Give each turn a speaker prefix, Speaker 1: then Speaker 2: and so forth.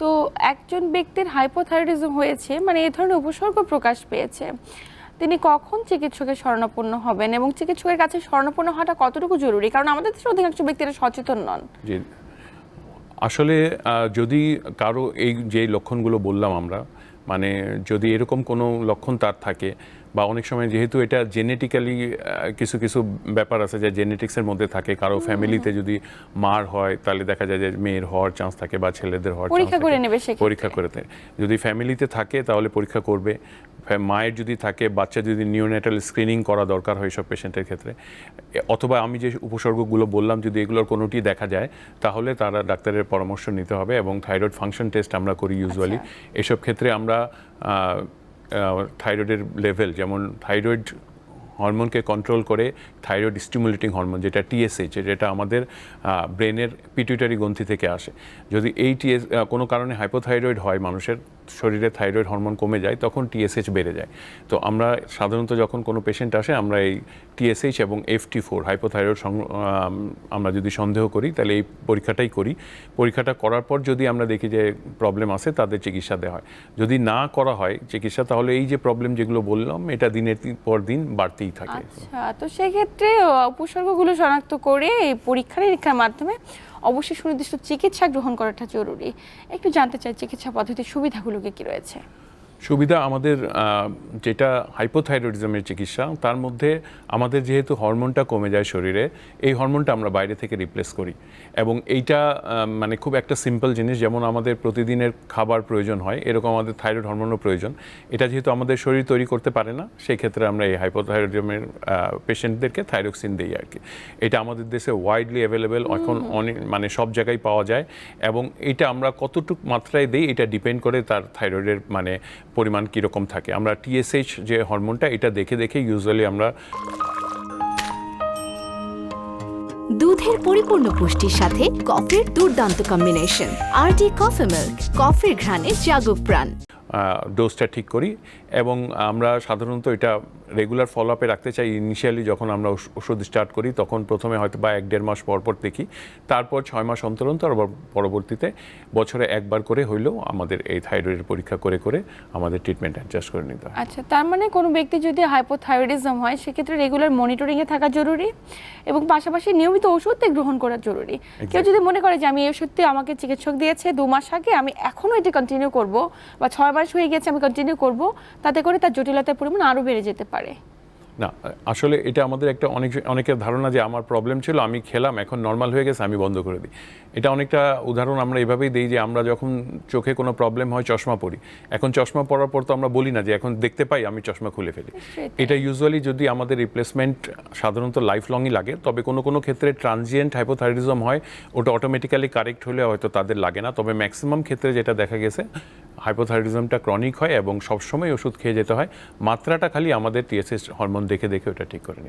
Speaker 1: তো একজন ব্যক্তির হাইপোথাইরয়েডিজম হয়েছে মানে এ ধরনের উপসর্গ প্রকাশ পেয়েছে। তিনি কখন চিকিৎসকের শরণাপন্ন হবেন এবং চিকিৎসকের কাছে শরণাপন্ন হওয়াটা কতটুকু জরুরি? কারণ আমাদের দেশের অধিকাংশ ব্যক্তিরা সচেতন নন।
Speaker 2: আসলে যদি কারও এই যে লক্ষণগুলো বললাম আমরা মানে যদি এরকম কোনো লক্ষণ তার থাকে বা অনেক সময় যেহেতু এটা জেনেটিক্যালি কিছু কিছু ব্যাপার আছে যে জেনেটিক্সের মধ্যে থাকে কারও ফ্যামিলিতে যদি মার হয় তাহলে দেখা যায় যে মেয়ের হওয়ার চান্স থাকে বা ছেলেদের হওয়ার
Speaker 1: পরীক্ষা করে। নেবে।
Speaker 2: পরীক্ষা করে। যদি ফ্যামিলিতে থাকে তাহলে পরীক্ষা করবে মায়ের যদি থাকে বাচ্চা যদি নিউনেটাল স্ক্রিনিং করা দরকার হয় সব পেশেন্টের ক্ষেত্রে অথবা আমি যে উপসর্গগুলো বললাম যদি এগুলোর কোনোটি দেখা যায় তাহলে তারা ডাক্তারের পরামর্শ নিতে হবে এবং থাইরয়েড ফাংশন টেস্ট আমরা করি ইউজুয়ালি এসব ক্ষেত্রে আমরা থাইরয়েডের লেভেল যেমন থাইরয়েড হরমোনকে কন্ট্রোল করে থাইরয়েড স্টিমুলেটিং হরমোন যেটা টিএসএইচ যেটা আমাদের ব্রেনের পিটুইটারি গ্রন্থি থেকে আসে। যদি এই টিএস কোনো কারণে হাইপোথাইরয়েড হয় মানুষের শরীরে থাইরয়েড হরমোন কমে যায়, তখন টিএসএইচ বেড়ে যায়। তো আমরা সাধারণত যখন কোনো পেশেন্ট আসে, আমরা এই টিএসএইচ এবং এফটি ফোর হাইপোথাইরয়েড আমরা যদি সন্দেহ করি, তাহলে এই পরীক্ষাটাই করি। পরীক্ষাটা করার পর যদি আমরা দেখি যে প্রবলেম আছে, তাদের চিকিৎসা দেওয়া হয়। যদি না করা হয় চিকিৎসা, তাহলে এই যে প্রবলেম যেগুলো বললাম, এটা দিনের পর দিন বাড়তেই থাকে।
Speaker 1: আচ্ছা তো সেক্ষেত্রে উপসর্গগুলো শনাক্ত করে এই পরীক্ষা নিরীক্ষার মাধ্যমে অবশ্যই সুনির্দিষ্ট চিকিৎসা গ্রহণ করাটা জরুরি। একটু জানতে চাই চিকিৎসা পদ্ধতির সুবিধাগুলো কী কি রয়েছে?
Speaker 2: সুবিধা আমাদের যেটা হাইপোথাইরয়েডিজমের চিকিৎসা তার মধ্যে আমাদের যেহেতু হরমোনটা কমে যায় শরীরে এই হরমোনটা আমরা বাইরে থেকে রিপ্লেস করি। এবং এইটা মানে খুব একটা সিম্পল জিনিস যেমন আমাদের প্রতিদিনের খাবার প্রয়োজন হয় এরকম আমাদের থাইরয়েড হরমোনও প্রয়োজন। এটা যেহেতু আমাদের শরীর তৈরি করতে পারে না সেই ক্ষেত্রে আমরা এই হাইপোথাইরয়েডিজমের পেশেন্টদেরকে থাইরক্সিন দিই আর কি। এটা আমাদের দেশে ওয়াইডলি অ্যাভেলেবেল এখন অনেক মানে সব জায়গায় পাওয়া যায়। এবং এটা আমরা কতটুকু মাত্রায় দিই এটা ডিপেন্ড করে তার থাইরয়েডের মানে পরিমাণ কীরকম থাকে। আমরা টিএসএইচ যে হরমোনটা এটা দেখে দেখে ইউজুয়ালি আমরা
Speaker 3: দুধের পরিপূর্ণ পুষ্টির সাথে কফির দুর্দান্ত কম্বিনেশন আর ডি কফি মিল্ক কফির ঘ্রাণে জাগুক প্রাণ।
Speaker 2: ডোজটা ঠিক করি এবং আমরা সাধারণত এটা রেগুলার ফলো আপে রাখতে চাই ইনিশিয়ালি যখন আমরা ওষুধ স্টার্ট করি তখন প্রথমে হয়তো বা এক দেড় মাস পর পর দেখি। তারপর ছয় মাস অন্তর অন্তর পরবর্তীতে বছরে একবার করে হইলেও আমাদের এই থাইরয়েডের পরীক্ষা করে করে আমাদের ট্রিটমেন্ট অ্যাডজাস্ট করে নিতে হয়।
Speaker 1: আচ্ছা তার মানে কোনো ব্যক্তি যদি হাইপোথাইরয়েডিজম হয় সেক্ষেত্রে রেগুলার মনিটরিংয়ে থাকা জরুরি এবং পাশাপাশি নিয়মিত ওষুধ গ্রহণ করা জরুরি। কেউ যদি মনে করে যে আমি এই ওষুধটি আমাকে চিকিৎসক দিয়েছে দু মাস আগে আমি এখনও এটি কন্টিনিউ করব বা ছয় মাস হয়ে গেছে আমি কন্টিনিউ করব তাতে করে তার জটিলতার পরিমাণ আরও বেড়ে যেতে পারে।
Speaker 2: না আসলে এটা আমাদের একটা অনেক অনেকের ধারণা যে আমার প্রবলেম ছিল আমি খেলাম এখন নর্মাল হয়ে গেছে আমি বন্ধ করে দিই। এটা অনেকটা উদাহরণ আমরা এভাবেই দিই যে আমরা যখন চোখে কোনো প্রবলেম হয় চশমা পরি। এখন চশমা পরার পর তো আমরা বলি না যে এখন দেখতে পাই আমি চশমা খুলে ফেলি। এটা ইউজুয়ালি যদি আমাদের রিপ্লেসমেন্ট সাধারণত লাইফ লংই লাগে তবে কোনো কোনো ক্ষেত্রে ট্রানজিয়েন্ট হাইপোথাইরিজম হয় ওটা অটোমেটিক্যালি কারেক্ট হলে হয়তো তাদের লাগে না। তবে ম্যাক্সিমাম ক্ষেত্রে যেটা দেখা গেছে হাইপোথাইরিজমটা ক্রনিক হয় এবং সবসময় ওষুধ খেয়ে যেতে হয়। মাত্রাটা খালি আমাদের টিএসএস হরমোন দেখে দেখে ওটা ঠিক করে